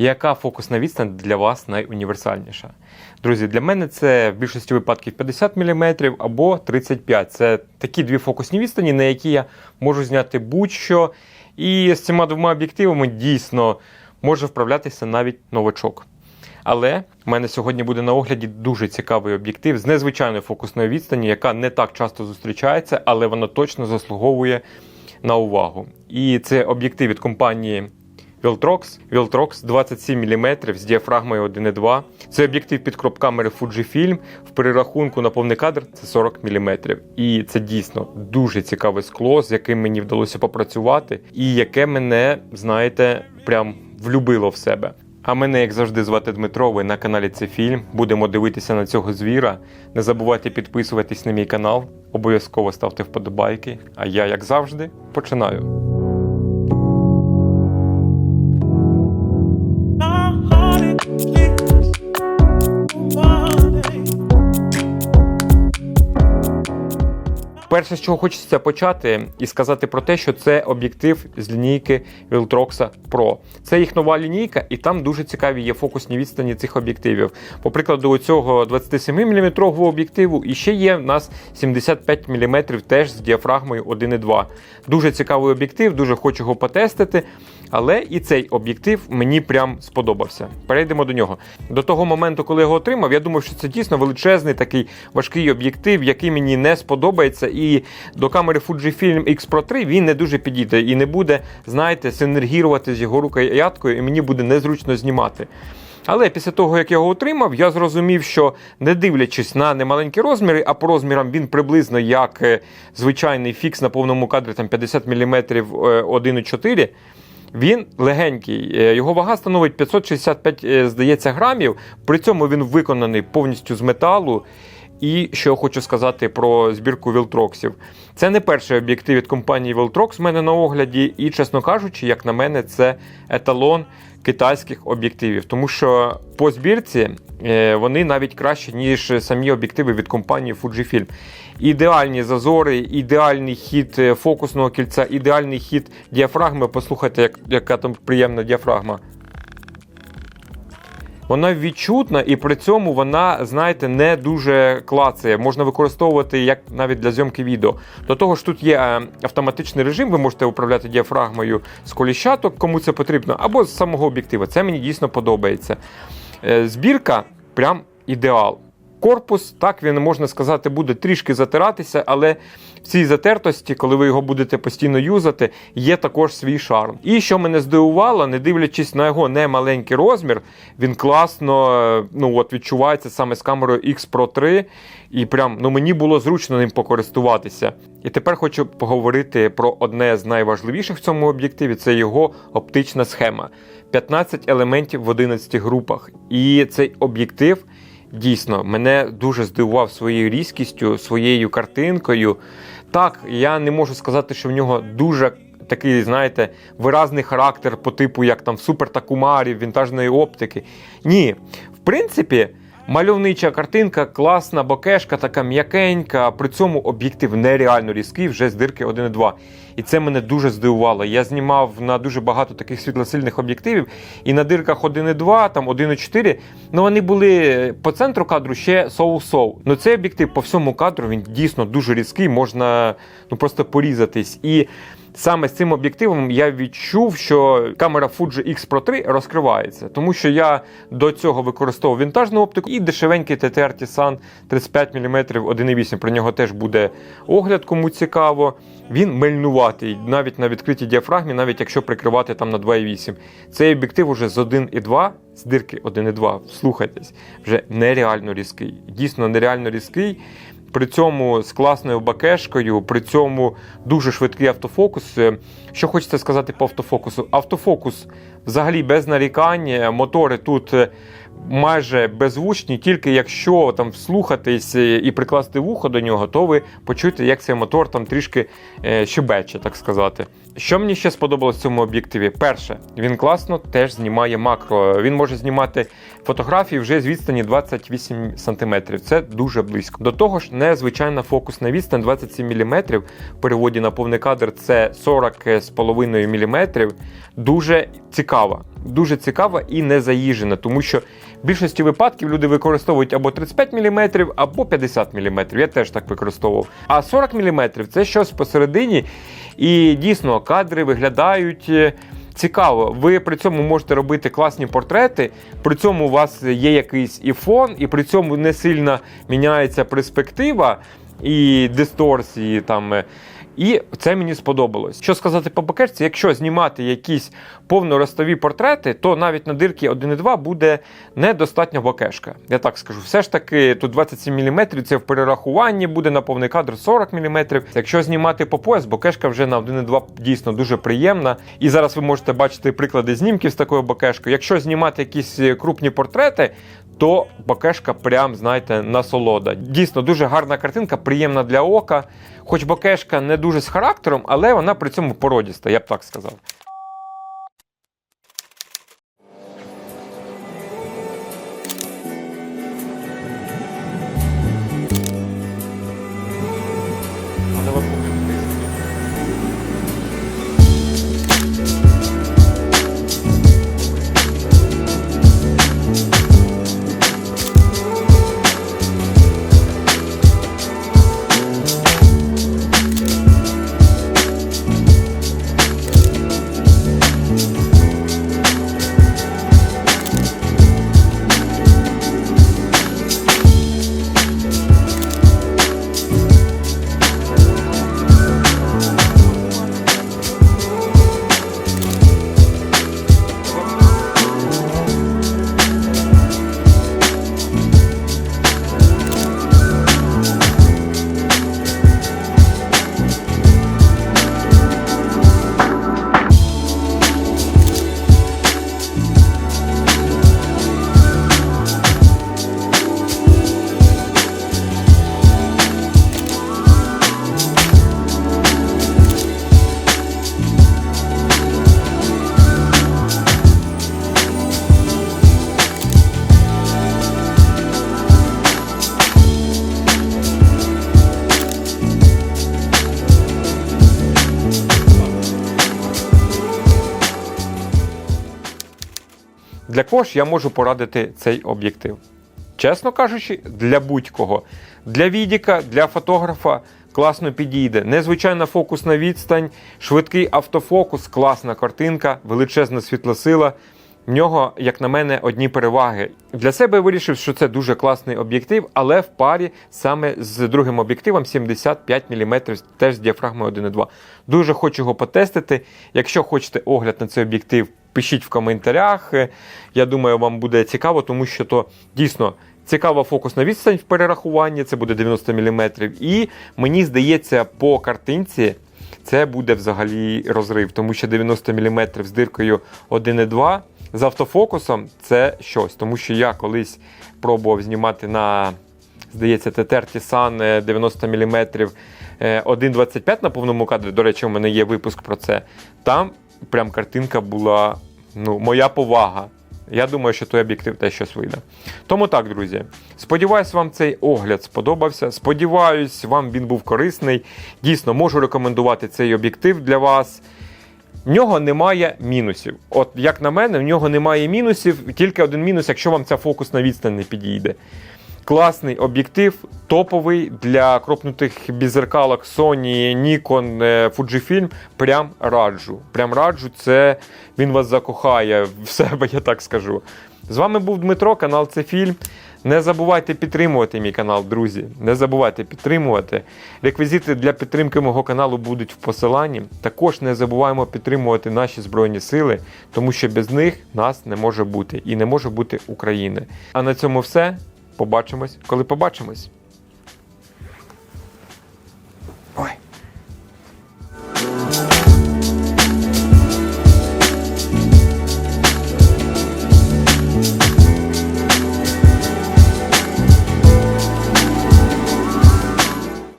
Яка фокусна відстань для вас найуніверсальніша? Друзі, для мене це в більшості випадків 50 мм або 35 Це такі дві фокусні відстані, на які я можу зняти будь-що. І з цими двома об'єктивами дійсно може вправлятися навіть новачок. Але в мене сьогодні буде на огляді дуже цікавий об'єктив з незвичайною фокусною відстані, яка не так часто зустрічається, але вона точно заслуговує на увагу. І це об'єктив від компанії Viltrox. Viltrox 27 мм з діафрагмою 1,2. Це об'єктив під кроп-камери Fujifilm. В перерахунку на повний кадр це 40 мм. І це дійсно дуже цікаве скло, з яким мені вдалося попрацювати, і яке мене, знаєте, прям влюбило в себе. А мене, як завжди, звати Дмитро. Ви на каналі це фільм. Будемо дивитися на цього звіра. Не забувайте підписуватись на мій канал. Обов'язково ставте вподобайки. А я, як завжди, починаю. Перше, з чого хочеться почати, і сказати про те, що це об'єктив з лінійки Viltrox Pro. Це їх нова лінійка, і там дуже цікаві є фокусні відстані цих об'єктивів. По прикладу, цього 27-мм об'єктиву і ще є в нас 75 мм теж з діафрагмою 1,2. Дуже цікавий об'єктив, дуже хочу його потестити. Але і цей об'єктив мені прям сподобався. Перейдемо до нього. До того моменту, коли його отримав, я думав, що це дійсно величезний такий важкий об'єктив, який мені не сподобається. І до камери Fujifilm X Pro 3 він не дуже підійде і не буде, знаєте, синергірувати з його рукояткою, і мені буде незручно знімати. Але після того, як я його отримав, я зрозумів, що не дивлячись на немаленькі розміри, а по розмірам він приблизно як е, звичайний фікс на повному кадрі там 50 мм 1,4. Він легенький, е, його вага становить 565, е, здається, грамів. При цьому він виконаний повністю з металу. І що хочу сказати про збірку Вілтроксів. Це не перший об'єктив від компанії Viltrox в мене на огляді, і, чесно кажучи, як на мене, це еталон китайських об'єктивів, тому що по збірці е, вони навіть краще, ніж самі об'єктиви від компанії Fujifilm. Ідеальні зазори, ідеальний хід е, фокусного кільця, ідеальний хід діафрагми. Послухайте, як, яка там приємна діафрагма. Вона відчутна і при цьому вона, знаєте, не дуже клацає. Можна використовувати як навіть для зйомки відео. До того ж, тут є е, автоматичний режим, ви можете управляти діафрагмою з коліщаток, кому це потрібно, або з самого об'єктива. Це мені дійсно подобається. Е, Збірка прям ідеал. Корпус, так він можна сказати, буде трішки затиратися, але в цій затертості, коли ви його будете постійно юзати, є також свій шарм. І що мене здивувало, не дивлячись на його немаленький розмір, він класно ну, от відчувається саме з камерою X Pro 3. І прям ну, мені було зручно ним покористуватися. І тепер хочу поговорити про одне з найважливіших в цьому об'єктиві це його оптична схема. 15 елементів в 11 групах. І цей об'єктив. Дійсно, мене дуже здивував своєю різкістю, своєю картинкою. Так, я не можу сказати, що в нього дуже такий, знаєте, виразний характер по типу, як там в та Такумарі, вінтажної оптики. Ні, в принципі. Мальовнича картинка, класна бокешка, така м'якенька. При цьому об'єктив нереально різкий, вже з дирки 1,2. І це мене дуже здивувало. Я знімав на дуже багато таких світлосильних об'єктивів, і на дирках 1,2, там 1,4. Ну вони були по центру кадру ще соу-соу. Ну цей об'єктив по всьому кадру він дійсно дуже різкий, можна ну просто порізатись. І Саме з цим об'єктивом я відчув, що камера Fuji X Pro 3 розкривається, тому що я до цього використовував вінтажну оптику і дешевенький TTR Tisan 35 мм 1.8. Про нього теж буде огляд, кому цікаво. Він мельнуватий, навіть на відкритій діафрагмі, навіть якщо прикривати там на 2.8. Цей об'єктив уже з 1.2, з дирки 1.2, слухайтесь, вже нереально різкий. Дійсно нереально різкий. При цьому з класною бакешкою, при цьому дуже швидкий автофокус. Е, Що хочеться сказати по автофокусу? Автофокус взагалі без нарікань. Мотори тут е, майже беззвучні, тільки якщо там вслухатись е, і прикласти вухо до нього, то ви почуєте, як цей мотор там трішки е, щебече, так сказати. Що мені ще сподобалось в цьому об'єктиві? Перше, він класно теж знімає макро. Він може знімати фотографії вже з відстані 28 см. Це дуже близько. До того ж, незвичайна фокусна відстань 27 мм. В переводі на повний кадр це 40,5 мм. Дуже цікава. Дуже цікава і не заїжджена, тому що в більшості випадків люди використовують або 35 мм, або 50 мм. Я теж так використовував. А 40 мм це щось посередині. І дійсно кадри виглядають. е, Цікаво, ви при цьому можете робити класні портрети, при цьому у вас є якийсь і фон, і при цьому не сильно міняється перспектива і дисторсії там. І це мені сподобалось. Що сказати по бакешці, якщо знімати якісь повноростові портрети, то навіть на дирки 1.2 буде недостатньо бакешка. Я так скажу. Все ж таки, тут 27 мм, це в перерахуванні буде на повний кадр 40 мм. Якщо знімати по пояс, бакешка вже на 1.2 дійсно дуже приємна. І зараз ви можете бачити приклади знімків з такою бакешкою. Якщо знімати якісь е, крупні портрети, то бакешка прям, знаєте, насолода. Дійсно, дуже гарна картинка, приємна для ока. Хоч бакешка не дуже з характером, але вона при цьому породіста, я б так сказав. Для кого ж я можу порадити цей об'єктив? Чесно кажучи, для будь-кого. Для відіка, для фотографа класно підійде. Незвичайна фокусна відстань, швидкий автофокус, класна картинка, величезна світлосила. В нього, як на мене, одні переваги. Для себе я вирішив, що це дуже класний об'єктив, але в парі саме з другим об'єктивом 75 мм, теж з діафрагмою 1.2. Дуже хочу його потестити. Якщо хочете огляд на цей об'єктив, пишіть в коментарях. Е, Я думаю, вам буде цікаво, тому що то дійсно цікава фокусна відстань в перерахуванні, це буде 90 мм. І мені здається, по картинці це буде взагалі розрив, тому що 90 мм з диркою 1.2 з автофокусом це щось. Тому що я колись пробував знімати на, здається, ТТР Tisan 90 мм 1.25 на повному кадрі. До речі, у мене є випуск про це. Там прям картинка була ну, моя повага. Я думаю, що той об'єктив теж щось вийде. Тому так, друзі. Сподіваюсь, вам цей огляд сподобався. Сподіваюсь, вам він був корисний. Дійсно, можу рекомендувати цей об'єктив для вас. В нього немає мінусів. От як на мене, в нього немає мінусів, тільки один мінус, якщо вам ця фокусна відстань не підійде. Класний об'єктив, топовий для кропнутих бізеркалок Sony, Nikon, е, Fujifilm. Прям раджу. Прям раджу, це він вас закохає в себе, я так скажу. З вами був Дмитро, канал це фільм. Не забувайте підтримувати мій канал, друзі. Не забувайте підтримувати. Реквізити для підтримки мого каналу будуть в посиланні. Також не забуваємо підтримувати наші Збройні Сили, тому що без них нас не може бути і не може бути України. А на цьому все. Побачимось, коли побачимось.